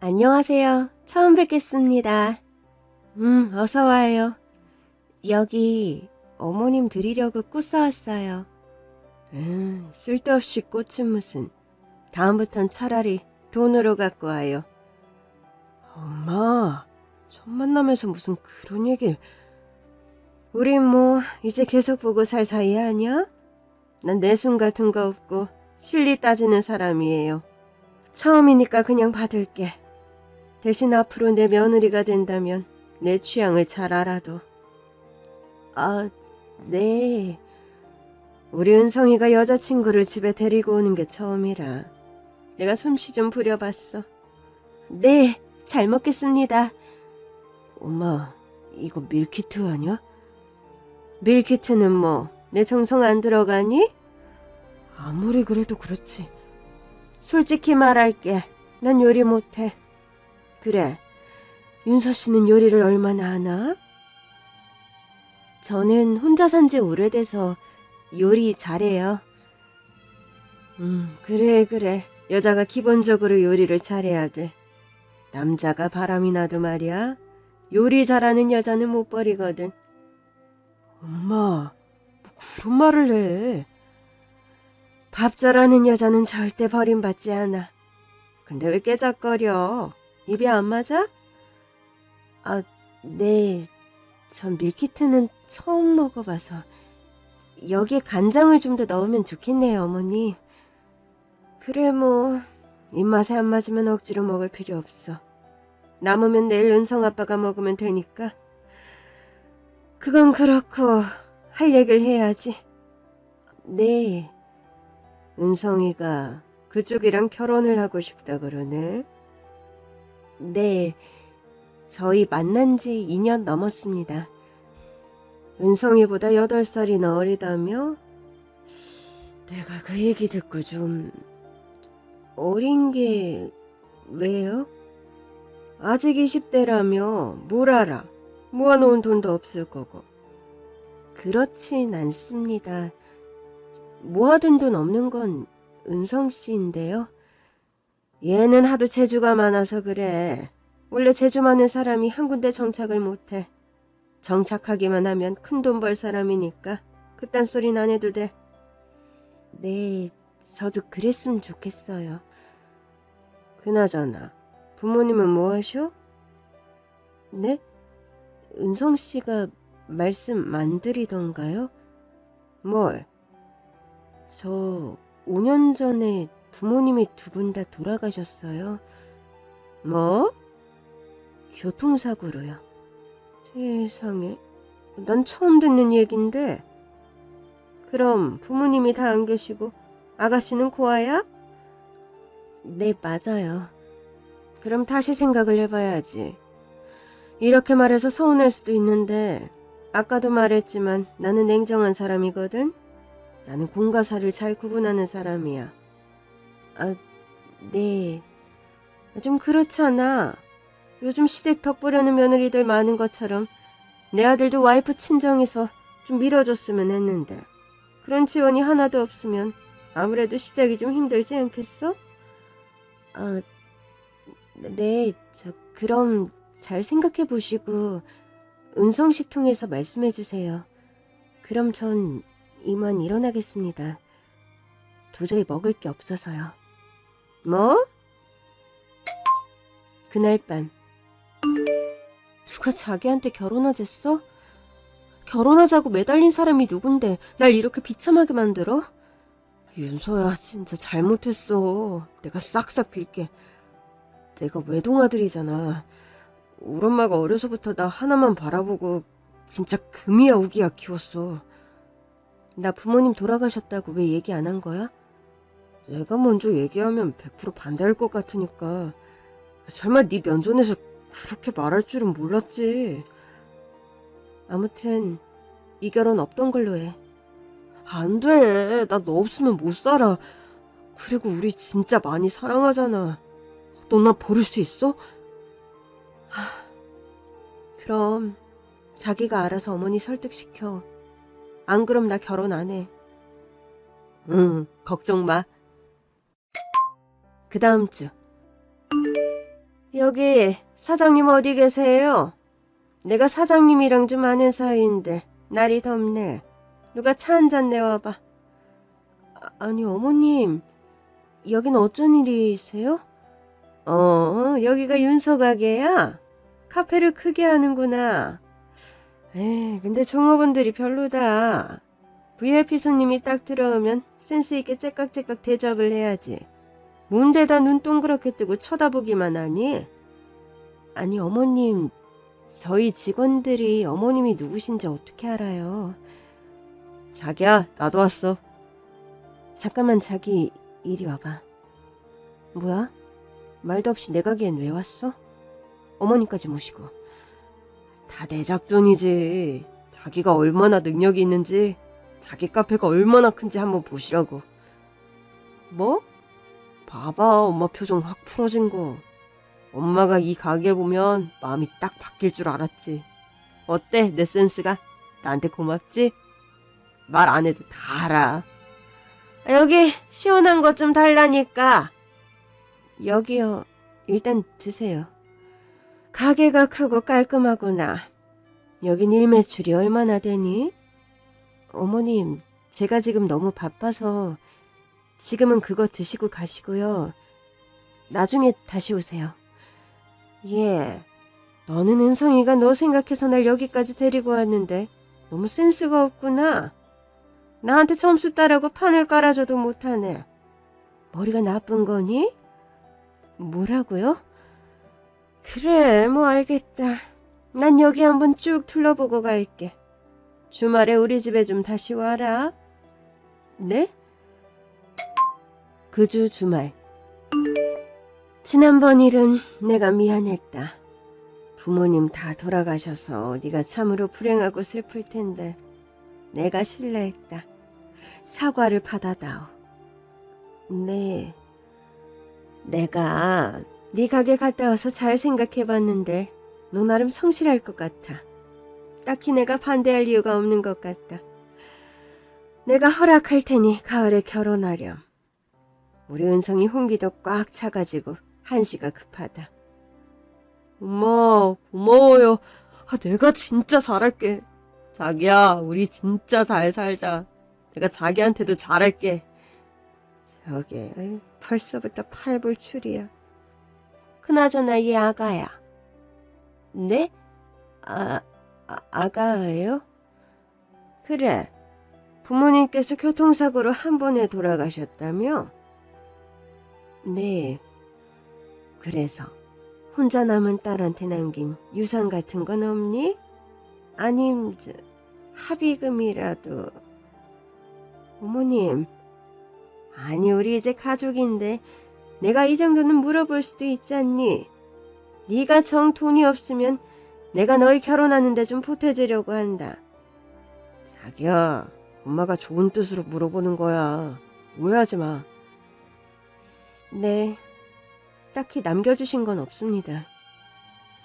안녕하세요. 처음 뵙겠습니다. 음, 어서 와요. 여기 어머님 드리려고 꽃 사왔어요. 음, 쓸데없이 꽃은 무슨. 다음부턴 차라리 돈으로 갖고 와요. 엄마, 첫 만남에서 무슨 그런 얘기를. 우린 뭐, 이제 계속 보고 살 사이 아니야? 난 내숭 같은 거 없고, 실리 따지는 사람이에요. 처음이니까 그냥 받을게. 대신 앞으로 내 며느리가 된다면 내 취향을 잘 알아도. 아, 네. 우리 은성이가 여자친구를 집에 데리고 오는 게 처음이라 내가 솜씨 좀 부려봤어. 네, 잘 먹겠습니다. 엄마, 이거 밀키트 아니야? 밀키트는 뭐, 내 정성 안 들어가니? 아무리 그래도 그렇지. 솔직히 말할게. 난 요리 못해. 그래. 윤서 씨는 요리를 얼마나 하나? 저는 혼자 산 지 오래돼서 요리 잘해요. 음, 그래, 그래. 여자가 기본적으로 요리를 잘해야 돼. 남자가 바람이 나도 말이야. 요리 잘하는 여자는 못 버리거든. 엄마, 뭐 그런 말을 해. 밥 잘하는 여자는 절대 버림받지 않아. 근데 왜 깨작거려? 입이 안 맞아? 아, 네. 전 밀키트는 처음 먹어봐서. 여기에 간장을 좀 더 넣으면 좋겠네요, 어머니. 그래, 뭐. 입맛에 안 맞으면 억지로 먹을 필요 없어. 남으면 내일 은성 아빠가 먹으면 되니까. 그건 그렇고, 할 얘기를 해야지. 네. 은성이가 그쪽이랑 결혼을 하고 싶다 그러네. 네. 저희 만난 지 2년 넘었습니다. 은성이보다 8살이나 어리다며? 내가 그 얘기 듣고 좀 어린 게 왜요? 아직 20대라며 뭘 알아? 모아놓은 돈도 없을 거고. 그렇진 않습니다. 모아둔 돈 없는 건 은성 씨인데요. 얘는 하도 재주가 많아서 그래. 원래 재주 많은 사람이 한 군데 정착을 못해. 정착하기만 하면 큰 돈 벌 사람이니까 그딴 소리는 안 해도 돼. 네, 저도 그랬으면 좋겠어요. 그나저나 부모님은 뭐 하셔? 네? 은성 씨가 말씀 안 드리던가요? 뭘? 저 5년 전에 부모님이 두 분 다 돌아가셨어요. 뭐? 교통사고로요. 세상에, 난 처음 듣는 얘긴데. 그럼 부모님이 다 안 계시고 아가씨는 고아야? 네, 맞아요. 그럼 다시 생각을 해봐야지. 이렇게 말해서 서운할 수도 있는데 아까도 말했지만 나는 냉정한 사람이거든. 나는 공과 사를 잘 구분하는 사람이야. 아, 네. 좀 그렇잖아. 요즘 시댁 덕보려는 며느리들 많은 것처럼 내 아들도 와이프 친정에서 좀 밀어줬으면 했는데 그런 지원이 하나도 없으면 아무래도 시작이 좀 힘들지 않겠어? 아, 네, 저 그럼 잘 생각해 보시고 은성 씨 통해서 말씀해 주세요. 그럼 전 이만 일어나겠습니다. 도저히 먹을 게 없어서요. 뭐? 그날 밤 누가 자기한테 결혼하겠어? 결혼하자고 매달린 사람이 누군데 날 이렇게 비참하게 만들어? 윤서야 진짜 잘못했어. 내가 싹싹 빌게. 내가 외동아들이잖아. 우리 엄마가 어려서부터 나 하나만 바라보고 진짜 금이야 우기야 키웠어. 나 부모님 돌아가셨다고 왜 얘기 안 한 거야? 내가 먼저 얘기하면 100% 반대할 것 같으니까 설마 네 면전에서 그렇게 말할 줄은 몰랐지. 아무튼 이 결혼 없던 걸로 해. 안 돼. 나 너 없으면 못 살아. 그리고 우리 진짜 많이 사랑하잖아. 너나 버릴 수 있어? 하, 그럼 자기가 알아서 어머니 설득시켜. 안 그럼 나 결혼 안 해. 응, 걱정 마. 그 다음 주. 여기 사장님 어디 계세요? 내가 사장님이랑 좀 아는 사이인데 날이 덥네. 누가 차 한 잔 내와봐. 아, 아니 어머님 여긴 어쩐 일이세요? 어 여기가 윤서 가게야. 카페를 크게 하는구나. 에이 근데 종업원들이 별로다. VIP 손님이 딱 들어오면 센스 있게 째깍째깍 대접을 해야지. 뭔데다 눈 동그랗게 뜨고 쳐다보기만 하니? 아니 어머님 저희 직원들이 어머님이 누구신지 어떻게 알아요? 자기야 나도 왔어. 잠깐만 자기 이리 와봐. 뭐야? 말도 없이 내 가게엔 왜 왔어? 어머니까지 모시고. 다 내 작전이지. 자기가 얼마나 능력이 있는지, 자기 카페가 얼마나 큰지 한번 보시라고. 뭐? 봐봐, 엄마 표정 확 풀어진 거. 엄마가 이 가게 보면 마음이 딱 바뀔 줄 알았지. 어때, 내 센스가? 나한테 고맙지? 말 안 해도 다 알아. 여기 시원한 것 좀 달라니까. 여기요. 일단 드세요. 가게가 크고 깔끔하구나. 여긴 일매출이 얼마나 되니? 어머님, 제가 지금 너무 바빠서 지금은 그거 드시고 가시고요. 나중에 다시 오세요. 예. 너는 은성이가 너 생각해서 날 여기까지 데리고 왔는데 너무 센스가 없구나. 나한테 점수 따라고 판을 깔아줘도 못하네. 머리가 나쁜 거니? 뭐라고요? 그래, 뭐 알겠다. 난 여기 한번 쭉 둘러보고 갈게. 주말에 우리 집에 좀 다시 와라. 네? 그 주 주말. 지난번 일은 내가 미안했다. 부모님 다 돌아가셔서 네가 참으로 불행하고 슬플 텐데 내가 실례했다. 사과를 받아다오. 네. 내가 네 가게 갔다 와서 잘 생각해봤는데 너 나름 성실할 것 같아. 딱히 내가 반대할 이유가 없는 것 같다. 내가 허락할 테니 가을에 결혼하렴. 우리 은성이 홍기도 꽉 차가지고 한시가 급하다. 엄마 고마워요. 아, 내가 진짜 잘할게. 자기야 우리 진짜 잘 살자. 내가 자기한테도 잘할게. 저게 벌써부터 팔불출이야. 그나저나 얘 아가야. 네? 아, 아 아가예요? 그래. 부모님께서 교통사고로 한 번에 돌아가셨다며? 네. 그래서 혼자 남은 딸한테 남긴 유산 같은 건 없니? 아님 저, 합의금이라도. 어머님. 아니 우리 이제 가족인데 내가 이 정도는 물어볼 수도 있지 않니? 네가 정 돈이 없으면 내가 널 결혼하는데 좀 보태주려고 한다. 자기야, 엄마가 좋은 뜻으로 물어보는 거야. 오해하지 마. 네, 딱히 남겨주신 건 없습니다.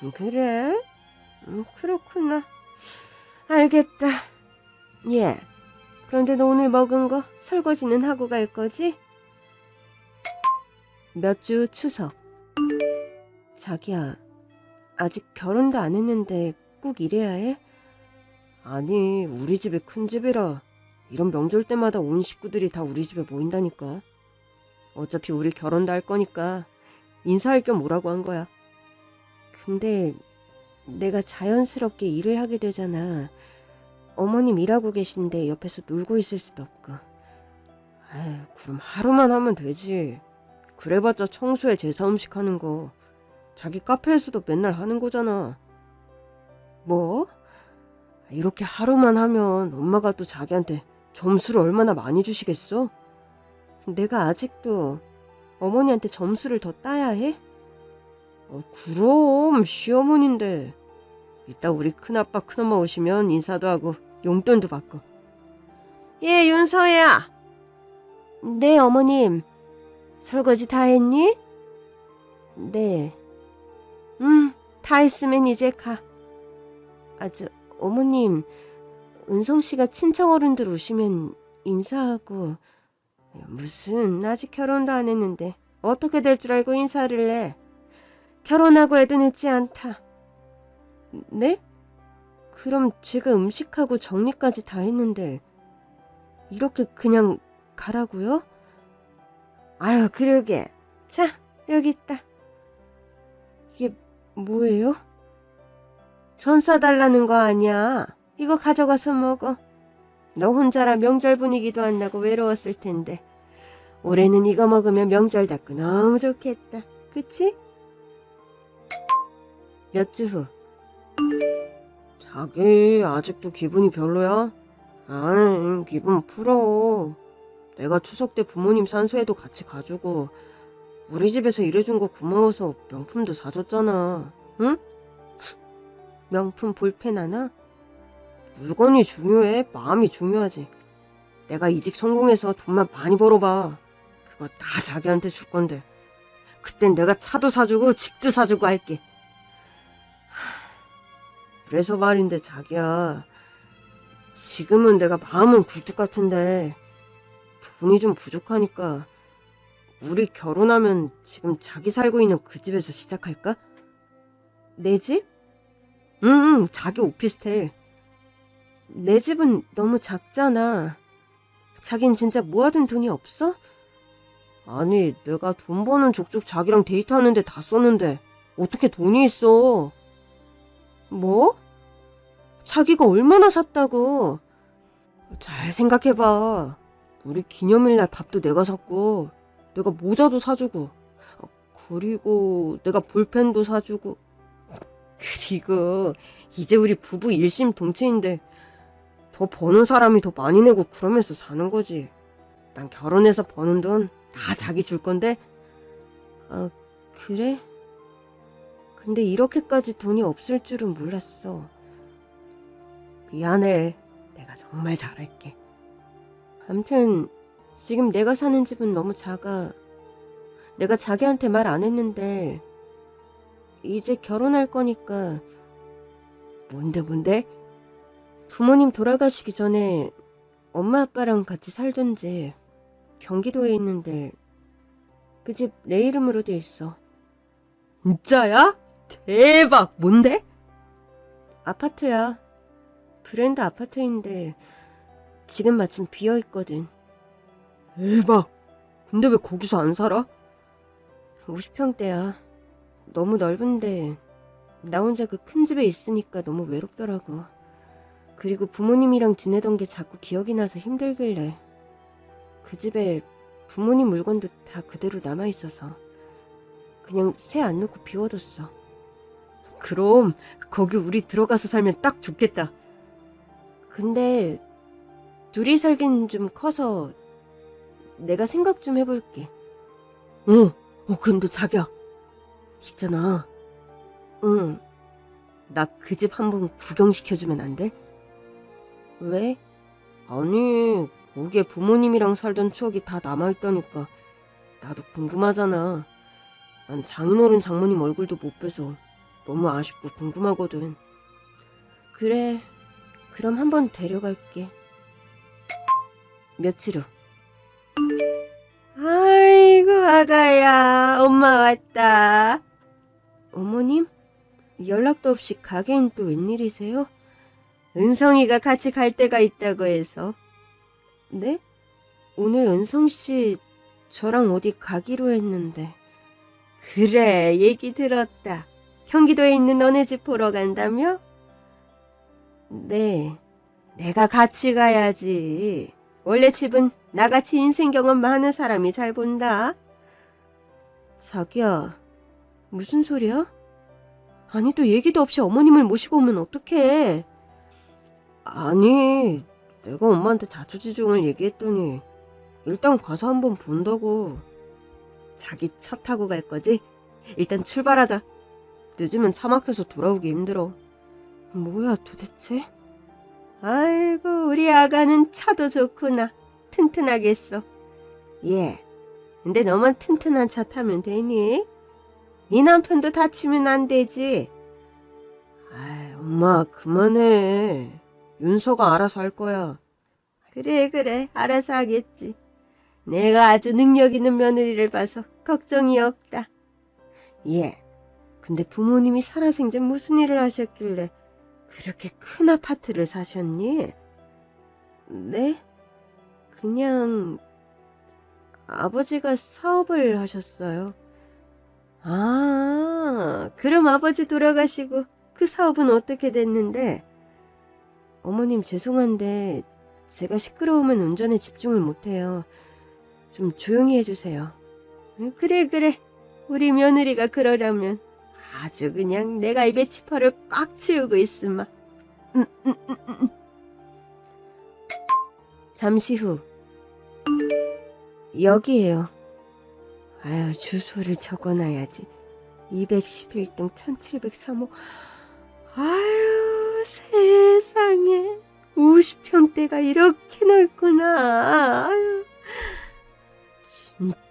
음, 그래? 음, 그렇구나. 알겠다. 예. 그런데 너 오늘 먹은 거 설거지는 하고 갈 거지? 몇 주 추석. 자기야, 아직 결혼도 안 했는데 꼭 이래야 해? 아니, 우리 집이 큰 집이라 이런 명절 때마다 온 식구들이 다 우리 집에 모인다니까. 어차피 우리 결혼도 할 거니까 인사할 겸 오라고 한 거야. 근데 내가 자연스럽게 일을 하게 되잖아. 어머님 일하고 계신데 옆에서 놀고 있을 수도 없고. 에이, 그럼 하루만 하면 되지. 그래봤자 청소에 제사 음식 하는 거. 자기 카페에서도 맨날 하는 거잖아. 뭐? 이렇게 하루만 하면 엄마가 또 자기한테 점수를 얼마나 많이 주시겠어? 내가 아직도 어머니한테 점수를 더 따야 해? 어, 그럼 시어머니인데. 이따 우리 큰아빠 큰엄마 오시면 인사도 하고 용돈도 받고. 예, 윤서야. 네, 어머님. 설거지 다 했니? 네. 음, 다 했으면 이제 가. 아, 저, 어머님, 은성 씨가 친척 어른들 오시면 인사하고, 무슨, 아직 결혼도 안 했는데, 어떻게 될 줄 알고 인사를 해. 결혼하고 애도 늦지 않다. 네? 그럼 제가 음식하고 정리까지 다 했는데 이렇게 그냥 가라고요? 아유, 그러게. 자, 여기 있다. 이게 뭐예요? 전 싸달라는 거 아니야. 이거 가져가서 먹어. 너 혼자라 명절 분위기도 안 나고 외로웠을 텐데. 올해는 이거 먹으면 명절답고 너무 좋겠다. 그치? 몇 주 후. 자기 아직도 기분이 별로야? 아니, 기분 풀어. 내가 추석 때 부모님 산소에도 같이 가주고 우리 집에서 일해준 거 고마워서 명품도 사줬잖아. 응? 명품 볼펜 하나? 물건이 중요해. 마음이 중요하지. 내가 이직 성공해서 돈만 많이 벌어봐. 그거 다 자기한테 줄 건데. 그땐 내가 차도 사주고 집도 사주고 할게. 하, 그래서 말인데 자기야. 지금은 내가 마음은 굴뚝 같은데 돈이 좀 부족하니까 우리 결혼하면 지금 자기 살고 있는 그 집에서 시작할까? 내 집? 응, 응, 자기 오피스텔. 내 집은 너무 작잖아. 자긴 진짜 모아둔 돈이 없어? 아니, 내가 돈 버는 족족 자기랑 데이트하는데 다 썼는데 어떻게 돈이 있어? 뭐? 자기가 얼마나 샀다고? 잘 생각해봐. 우리 기념일날 밥도 내가 샀고, 내가 모자도 사주고, 어, 그리고 내가 볼펜도 사주고, 그리고 이제 우리 부부 일심 동체인데 더 버는 사람이 더 많이 내고 그러면서 사는 거지. 난 결혼해서 버는 돈 다 자기 줄 건데. 아, 그래? 근데 이렇게까지 돈이 없을 줄은 몰랐어. 미안해. 내가 정말 잘할게. 암튼 지금 내가 사는 집은 너무 작아. 내가 자기한테 말 안 했는데 이제 결혼할 거니까 뭔데 뭔데? 부모님 돌아가시기 전에 엄마 아빠랑 같이 살던지 경기도에 있는데 그 집 내 이름으로 돼 있어. 진짜야? 대박! 뭔데? 아파트야. 브랜드 아파트인데 지금 마침 비어 있거든. 대박! 근데 왜 거기서 안 살아? 50평대야. 너무 넓은데 나 혼자 그 큰 집에 있으니까 너무 외롭더라고. 그리고 부모님이랑 지내던 게 자꾸 기억이 나서 힘들길래 그 집에 부모님 물건도 다 그대로 남아 있어서 그냥 새 안 놓고 비워뒀어. 그럼 거기 우리 들어가서 살면 딱 좋겠다. 근데 둘이 살긴 좀 커서 내가 생각 좀 해볼게. 응, 어, 근데 자기야. 있잖아. 응. 나 그 집 한번 구경시켜주면 안 돼? 왜? 아니, 거기에 부모님이랑 살던 추억이 다 남아있다니까. 나도 궁금하잖아. 난 장인어른 장모님 얼굴도 못 뵈서 너무 아쉽고 궁금하거든. 그래, 그럼 한번 데려갈게. 며칠 후. 아이고, 아가야, 엄마 왔다. 어머님? 연락도 없이 가게엔 또 웬일이세요? 은성이가 같이 갈 데가 있다고 해서. 네? 오늘 은성 씨 저랑 어디 가기로 했는데. 그래, 얘기 들었다. 경기도에 있는 너네 집 보러 간다며? 네, 내가 같이 가야지. 원래 집은 나같이 인생 경험 많은 사람이 잘 본다. 자기야, 무슨 소리야? 아니, 또 얘기도 없이 어머님을 모시고 오면 어떡해. 아니, 내가 엄마한테 자초지종을 얘기했더니 일단 가서 한번 본다고. 자기 차 타고 갈 거지? 일단 출발하자. 늦으면 차 막혀서 돌아오기 힘들어. 뭐야 도대체? 아이고 우리 아가는 차도 좋구나. 튼튼하겠어. 예. 근데 너만 튼튼한 차 타면 되니? 네 남편도 다치면 안 되지. 아, 엄마 그만해. 윤서가 알아서 할 거야. 그래 그래 알아서 하겠지. 내가 아주 능력 있는 며느리를 봐서 걱정이 없다. 예. 근데 부모님이 살아생전 무슨 일을 하셨길래 그렇게 큰 아파트를 사셨니? 네? 그냥 아버지가 사업을 하셨어요. 아, 그럼 아버지 돌아가시고 그 사업은 어떻게 됐는데? 어머님 죄송한데 제가 시끄러우면 운전에 집중을 못해요. 좀 조용히 해주세요. 응, 그래 그래 우리 며느리가 그러려면 아주 그냥 내가 입에 치파를 꽉 채우고 음. 잠시 후 여기에요. 아유 주소를 적어놔야지. 211동 1703호. 아유 50평대가 이렇게 넓구나. 아유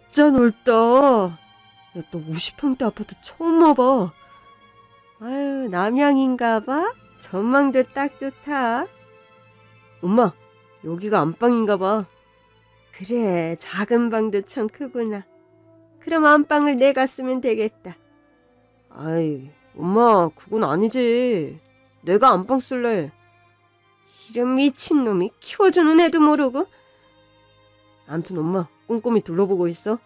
진짜 넓다. 야, 너 50평대 아파트 처음 와봐. 아유, 남양인가 봐? 전망도 딱 좋다. 엄마, 여기가 안방인가 봐. 그래, 작은 방도 참 크구나. 그럼 안방을 내가 쓰면 되겠다. 아이, 엄마, 그건 아니지. 내가 안방 쓸래. 이런 미친놈이 키워주는 애도 모르고. 암튼 엄마, 꼼꼼히 둘러보고 있어.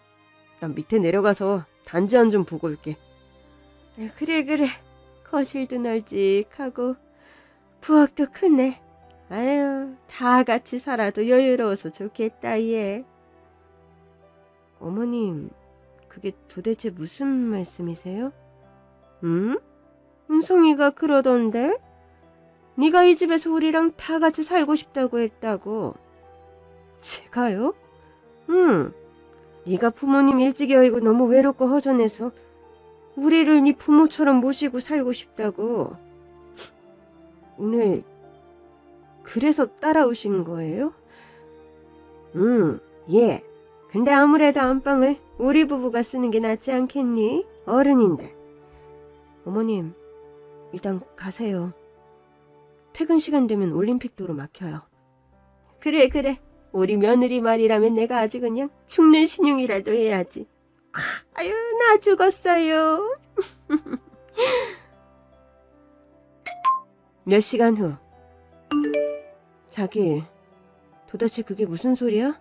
난 밑에 내려가서 단지 안 좀 보고 올게. 아, 그래 그래. 거실도 널찍하고 부엌도 크네. 아유, 다 같이 살아도 여유로워서 좋겠다 얘. 어머님, 그게 도대체 무슨 말씀이세요? 응? 은송이가 그러던데? 네가 이 집에서 우리랑 다 같이 살고 싶다고 했다고. 제가요? 응. 네가 부모님 일찍 여의고 너무 외롭고 허전해서 우리를 네 부모처럼 모시고 살고 싶다고. 오늘 그래서 따라오신 거예요? 응, 예. 근데 아무래도 안방을 우리 부부가 쓰는 게 낫지 않겠니? 어른인데. 어머님, 일단 가세요. 퇴근 시간 되면 올림픽도로 막혀요. 그래, 그래. 우리 며느리 말이라면 내가 아주 그냥 죽는 신용이라도 해야지. 아유, 나 죽었어요. 몇 시간 후. 자기, 도대체 그게 무슨 소리야?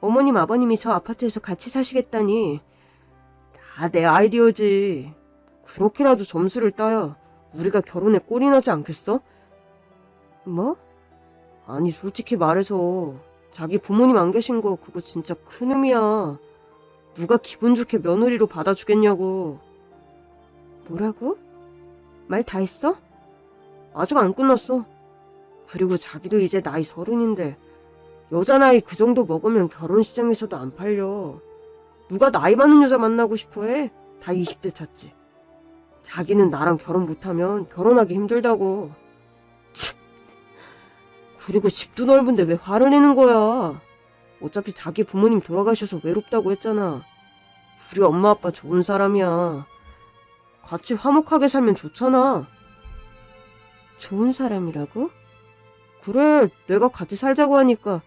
어머님, 아버님이 저 아파트에서 같이 사시겠다니. 다 내 아이디어지. 그렇게라도 점수를 따야 우리가 결혼에 꼴이 나지 않겠어? 뭐? 아니 솔직히 말해서 자기 부모님 안 계신 거 그거 진짜 큰 의미야. 누가 기분 좋게 며느리로 받아주겠냐고. 뭐라고? 말 다 했어? 아직 안 끝났어. 그리고 자기도 이제 나이 서른인데 여자 나이 그 정도 먹으면 결혼 시장에서도 안 팔려. 누가 나이 많은 여자 만나고 싶어 해? 다 20대 찼지. 자기는 나랑 결혼 못하면 결혼하기 힘들다고. 그리고 집도 넓은데 왜 화를 내는 거야? 어차피 자기 부모님 돌아가셔서 외롭다고 했잖아. 우리 엄마 아빠 좋은 사람이야. 같이 화목하게 살면 좋잖아. 좋은 사람이라고? 그래, 내가 같이 살자고 하니까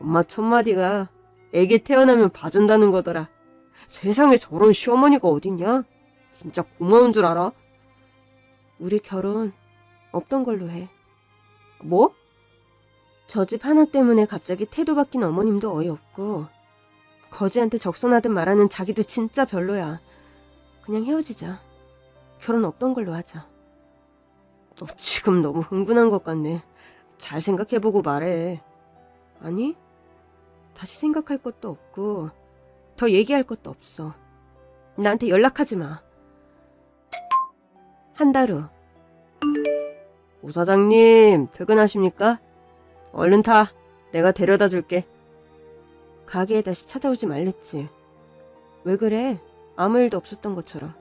엄마 첫마디가 애기 태어나면 봐준다는 거더라. 세상에 저런 시어머니가 어딨냐? 진짜 고마운 줄 알아? 우리 결혼 없던 걸로 해. 뭐? 저 집 하나 때문에 갑자기 태도 바뀐 어머님도 어이없고 거지한테 적선하듯 말하는 자기도 진짜 별로야. 그냥 헤어지자. 결혼 없던 걸로 하자. 너 지금 너무 흥분한 것 같네. 잘 생각해보고 말해. 아니, 다시 생각할 것도 없고 더 얘기할 것도 없어. 나한테 연락하지 마. 한 달 후. 오 사장님, 퇴근하십니까? 얼른 타. 내가 데려다 줄게. 가게에 다시 찾아오지 말랬지. 왜 그래? 아무 일도 없었던 것처럼.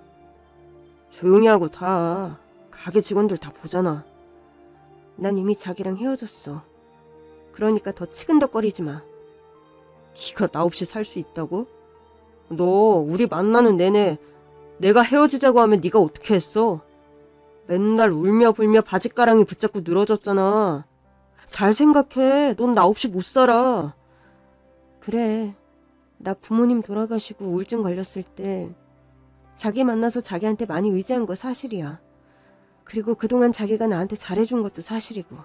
조용히 하고 타. 가게 직원들 다 보잖아. 난 이미 자기랑 헤어졌어. 그러니까 더 치근덕거리지 마. 네가 나 없이 살 수 있다고? 너 우리 만나는 내내 내가 헤어지자고 하면 네가 어떻게 했어? 맨날 울며 불며 바짓가랑이 붙잡고 늘어졌잖아. 잘 생각해. 넌 나 없이 못 살아. 그래. 나 부모님 돌아가시고 우울증 걸렸을 때 자기 만나서 자기한테 많이 의지한 거 사실이야. 그리고 그동안 자기가 나한테 잘해준 것도 사실이고.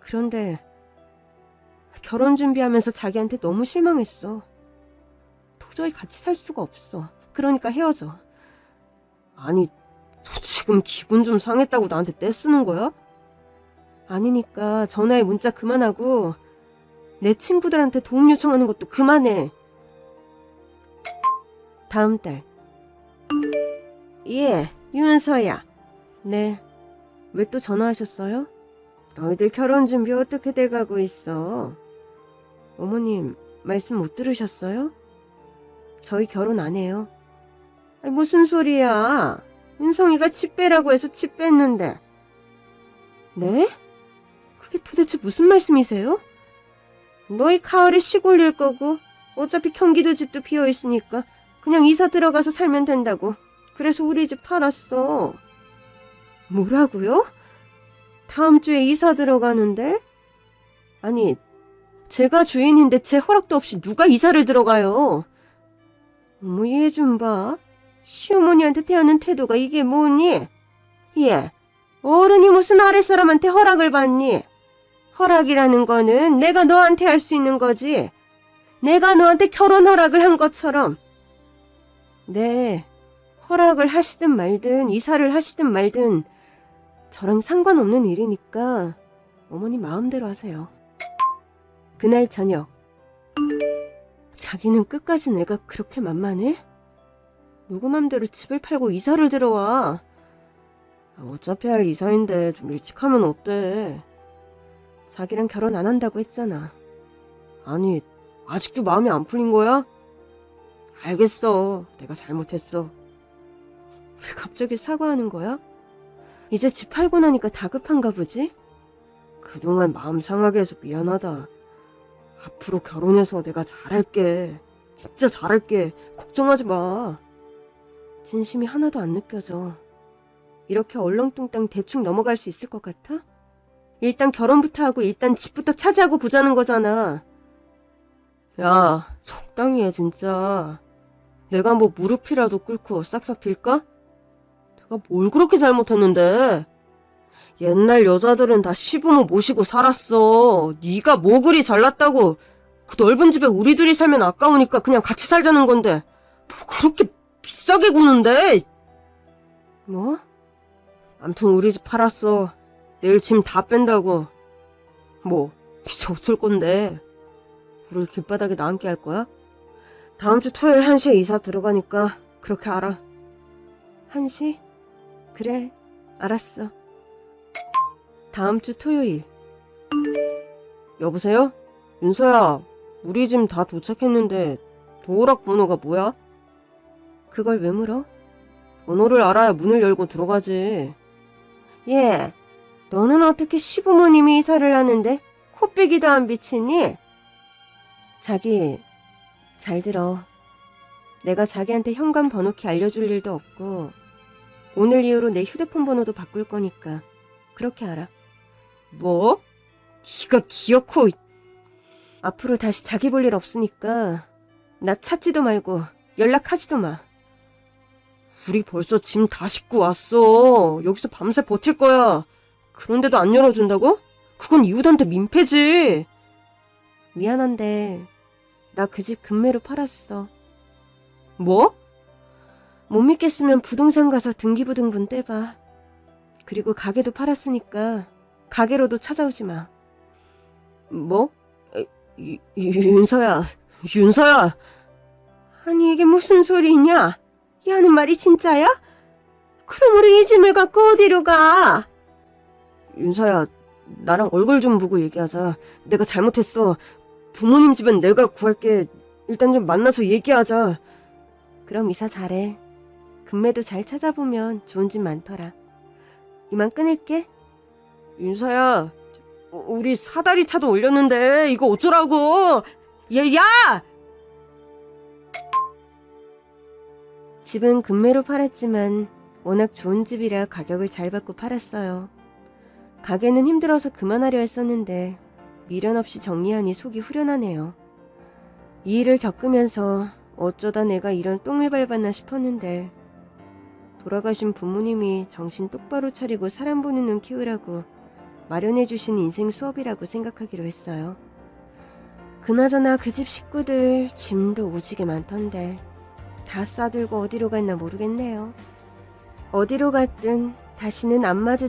그런데 결혼 준비하면서 자기한테 너무 실망했어. 도저히 같이 살 수가 없어. 그러니까 헤어져. 아니, 너 지금 기분 좀 상했다고 나한테 떼쓰는 거야? 아니니까 전화에 문자 그만하고 내 친구들한테 도움 요청하는 것도 그만해. 다음 달. 예, 윤서야. 네. 왜 또 전화하셨어요? 너희들 결혼 준비 어떻게 돼가고 있어? 어머님, 말씀 못 들으셨어요? 저희 결혼 안 해요. 아니, 무슨 소리야? 윤성이가 치 빼라고 해서 치 뺐는데. 네? 그게 도대체 무슨 말씀이세요? 너희 가을에 시골일 거고 어차피 경기도 집도 비어 있으니까 그냥 이사 들어가서 살면 된다고. 그래서 우리 집 팔았어. 뭐라고요? 다음 주에 이사 들어가는데? 아니, 제가 주인인데 제 허락도 없이 누가 이사를 들어가요? 어머, 얘좀 봐. 시어머니한테 대하는 태도가 이게 뭐니? 예, 어른이 무슨 아랫사람한테 허락을 받니? 허락이라는 거는 내가 너한테 할 수 있는 거지. 내가 너한테 결혼 허락을 한 것처럼. 네, 허락을 하시든 말든 이사를 하시든 말든 저랑 상관없는 일이니까 어머니 마음대로 하세요. 그날 저녁. 자기는 끝까지 내가 그렇게 만만해? 누구 맘대로 집을 팔고 이사를 들어와. 아, 어차피 할 이사인데 좀 일찍 하면 어때? 자기랑 결혼 안 한다고 했잖아. 아니, 아직도 마음이 안 풀린 거야? 알겠어. 내가 잘못했어. 왜 갑자기 사과하는 거야? 이제 집 팔고 나니까 다급한가 보지? 그동안 마음 상하게 해서 미안하다. 앞으로 결혼해서 내가 잘할게. 진짜 잘할게. 걱정하지 마. 진심이 하나도 안 느껴져. 이렇게 얼렁뚱땅 대충 넘어갈 수 있을 것 같아? 일단 결혼부터 하고 일단 집부터 차지하고 보자는 거잖아. 야, 적당히 해, 진짜. 내가 뭐 무릎이라도 꿇고 싹싹 빌까? 내가 뭘 그렇게 잘못했는데? 옛날 여자들은 다 시부모 모시고 살았어. 네가 뭐 그리 잘났다고. 그 넓은 집에 우리 둘이 살면 아까우니까 그냥 같이 살자는 건데. 뭐 그렇게 비싸게 구는데? 뭐? 암튼 우리 집 팔았어. 내일 짐 다 뺀다고. 뭐, 이제 어쩔 건데. 우리 길바닥에 나앉게 할 거야? 다음 주 토요일 1시에 이사 들어가니까 그렇게 알아. 1시? 그래, 알았어. 다음 주 토요일. 여보세요? 윤서야, 우리 짐 다 도착했는데 도어락 번호가 뭐야? 그걸 왜 물어? 번호를 알아야 문을 열고 들어가지. 예, 너는 어떻게 시부모님이 이사를 하는데 코빼기도 안 비치니? 자기, 잘 들어. 내가 자기한테 현관 번호키 알려줄 일도 없고 오늘 이후로 내 휴대폰 번호도 바꿀 거니까 그렇게 알아. 뭐? 네가 기어코 앞으로 다시 자기 볼 일 없으니까 나 찾지도 말고 연락하지도 마. 우리 벌써 짐 다 싣고 왔어. 여기서 밤새 버틸 거야. 그런데도 안 열어준다고? 그건 이웃한테 민폐지. 미안한데 나 그 집 금매로 팔았어. 뭐? 못 믿겠으면 부동산 가서 등기부등본 떼봐. 그리고 가게도 팔았으니까 가게로도 찾아오지 마. 뭐? 에, 유- 윤서야, 윤서야. 아니 이게 무슨 소리냐? 이 하는 말이 진짜야? 그럼 우리 이 짐을 갖고 어디로 가? 윤서야, 나랑 얼굴 좀 보고 얘기하자. 내가 잘못했어. 부모님 집은 내가 구할게. 일단 좀 만나서 얘기하자. 그럼 이사 잘해. 금매도 잘 찾아보면 좋은 집 많더라. 이만 끊을게. 윤서야, 우- 우리 사다리 차도 올렸는데 이거 어쩌라고? 야, 야! 집은 금매로 팔았지만 워낙 좋은 집이라 가격을 잘 받고 팔았어요. 가게는 힘들어서 그만하려 했었는데 미련 없이 정리하니 속이 후련하네요. 이 일을 겪으면서 어쩌다 내가 이런 똥을 밟았나 싶었는데 돌아가신 부모님이 정신 똑바로 차리고 사람 보는 눈 키우라고 마련해 주신 인생 수업이라고 생각하기로 했어요. 그나저나 그 집 식구들 짐도 오지게 많던데 다 싸들고 어디로 갔나 모르겠네요. 어디로 갔든 다시는 안 마주